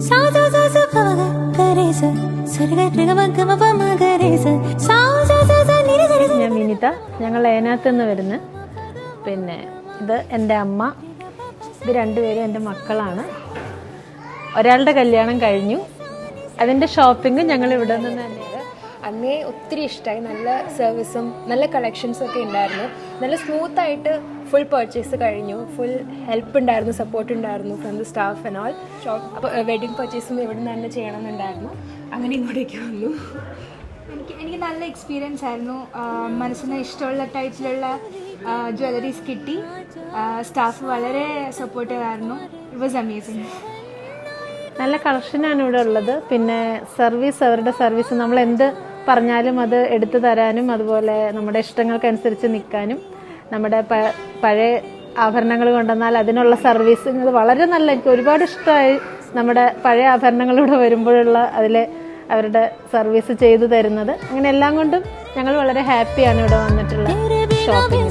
സാ. സാ. സാ. സാ നിര സര സ ഞാൻ വിനിത. ഞങ്ങൾ ഏനാത്ത് നിന്ന് വരുന്നു. പിന്നെ ഇത് എന്റെ അമ്മ. ഇത് രണ്ടുപേരും എന്റെ മക്കളാണ്. ഒരാളുടെ കല്യാണം കഴിഞ്ഞു. അതിന്റെ ഷോപ്പിംഗ് ഞങ്ങൾ ഇവിടെ നിന്ന് തന്നെയാണ് അന്നേ ഒത്തിരി ഇഷ്ടമായി നല്ല സർവീസും നല്ല കളക്ഷൻസും ഒക്കെ ഉണ്ടായിരുന്നു. നല്ല സ്മൂത്ത് ആയിട്ട് ഫുൾ പർച്ചേസ് കഴിഞ്ഞു. ഫുൾ ഹെൽപ്പ് ഉണ്ടായിരുന്നു സപ്പോർട്ട് ഉണ്ടായിരുന്നു from the staff and all shop അപ്പോൾ വെഡിങ് പർച്ചേസും ഇവിടെ നിന്ന് തന്നെ ചെയ്യണമെന്നുണ്ടായിരുന്നു. അങ്ങനെ ഇങ്ങോട്ടേക്ക് വന്നു. എനിക്ക് എനിക്ക് നല്ല എക്സ്പീരിയൻസ് ആയിരുന്നു. മനസ്സിന് ഇഷ്ടമുള്ള ടൈപ്പിലുള്ള ജ്വല്ലറീസ് കിട്ടി. സ്റ്റാഫ് വളരെ സപ്പോർട്ടീവ് ആയിരുന്നു. ഇറ്റ് വാസ് അമേസിങ് നല്ല കളക്ഷനാണ് ഇവിടെ ഉള്ളത്. പിന്നെ സർവീസ് അവരുടെ സർവീസ് നമ്മൾ എന്ത് പറഞ്ഞാലും അത് എടുത്തു തരാനും അതുപോലെ നമ്മുടെ ഇഷ്ടങ്ങൾക്കനുസരിച്ച് നിൽക്കാനും നമ്മുടെ പ- പഴയ ആഭരണങ്ങൾ കൊണ്ടുവന്നാൽ അതിനുള്ള സർവീസ് അത് വളരെ നല്ല എനിക്ക് ഒരുപാട് ഇഷ്ടമായി നമ്മുടെ പഴയ ആഭരണങ്ങളിലൂടെ വരുമ്പോഴുള്ള അതിലെ അവരുടെ സർവീസ് ചെയ്തു തരുന്നത്. അങ്ങനെ എല്ലാം കൊണ്ടും ഞങ്ങൾ വളരെ ഹാപ്പിയാണ് ഇവിടെ വന്നിട്ടുള്ള ഷോപ്പിംഗ്